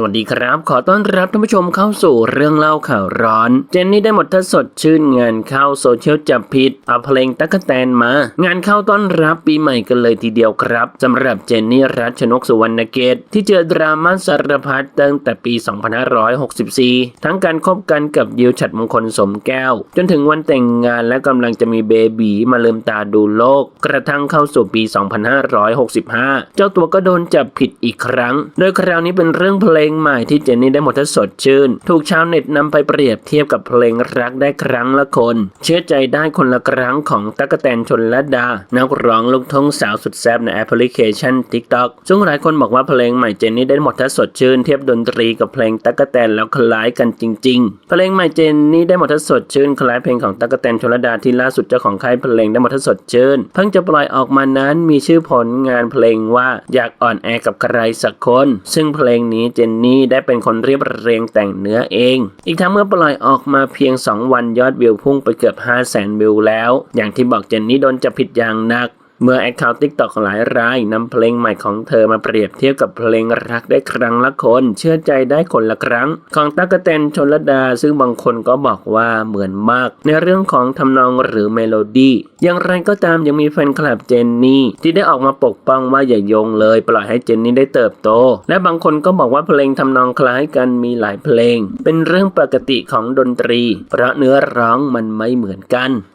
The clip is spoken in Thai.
สวัสดีครับ ขอต้อนรับท่านผู้ชมเข้าสู่เรื่องเล่าข่าวร้อน เจนนี่ได้หมดทัศสดชื่นงานเข้าโซเชียลจับผิดเอาเพลงตั๊กแตนมา งานเข้าต้อนรับปีใหม่กันเลยทีเดียวครับสำหรับเจนนี่รัชนกสุวรรณเกตที่เจอดราม่าสารพัดตั้งแต่ปี 2564 ทั้งการคบกันกับยิวฉัดมงคลสมแก้ว จนถึงวันแต่งงานและกำลังจะมีเบบีมาเลืมตาดูโลก กระทั่งเข้าสู่ปี 2565 เจ้าตัวก็โดนจับผิดอีกครั้ง โดยคราวนี้เป็นเรื่องเพลงงใหม่ที่เจนนี่ได้หมดทัศสดชื่น ถูกชาวเน็ตนำไปเปรียบเทียบกับเพลงรักได้ครั้งละคน เชื่อใจได้คนละครั้งของตั๊กแตนชนละดา นักร้องลูกทุ่งสาวสุดแซ่บในแอปพลิเคชัน TikTok ซึ่งหลายคนบอกว่าเพลงใหม่เจนนี่ได้หมดทัศสดชื่น เทียบดนตรีกับเพลงตั๊กแตนแล้วคล้ายกันจริง ๆ เพลงใหม่เจนนี่ได้หมดทัศสดชื่น คล้ายเพลงของตั๊กแตนชนละดาที่ล่าสุดเจ้าของค่ายเพลงได้หมดทัศสดชื่น เพิ่งจะปล่อยออกมานั้นมีชื่อผลงานเพลงว่าอยากอ่อนแอกับใครสักคน ซึ่งเพลงนี้เจนนี่ได้เป็นคนเรียบเรียงแต่งเนื้อเอง อีกทั้งเมื่อปล่อยออกมาเพียง 2 วันยอดวิวพุ่งไปเกือบ 5 0 0แสนวิวแล้ว อย่างที่บอกเจนนี่โดนจับผิดอย่างหนัก เมื่อแอคเคาท์ติ๊กต็อกหลายรายนำเพลงใหม่ของเธอมาเปรียบเทียบกับเพลงรักได้ครั้งละคน เชื่อใจได้คนละครั้ง ของตั๊กแตนชนรดา ซึ่งบางคนก็บอกว่าเหมือนมาก ในเรื่องของทำนองหรือเมโลดี้อย่างไรก็ตามยังมีแฟนคลับเจนนี่ ที่ได้ออกมาปกป้องว่าอย่าโยงเลย ปล่อยให้เจนนี่ได้เติบโต และบางคนก็บอกว่าเพลงทำนองคล้ายกันมีหลายเพลง เป็นเรื่องปกติของดนตรี เพราะเนื้อร้องมันไม่เหมือนกัน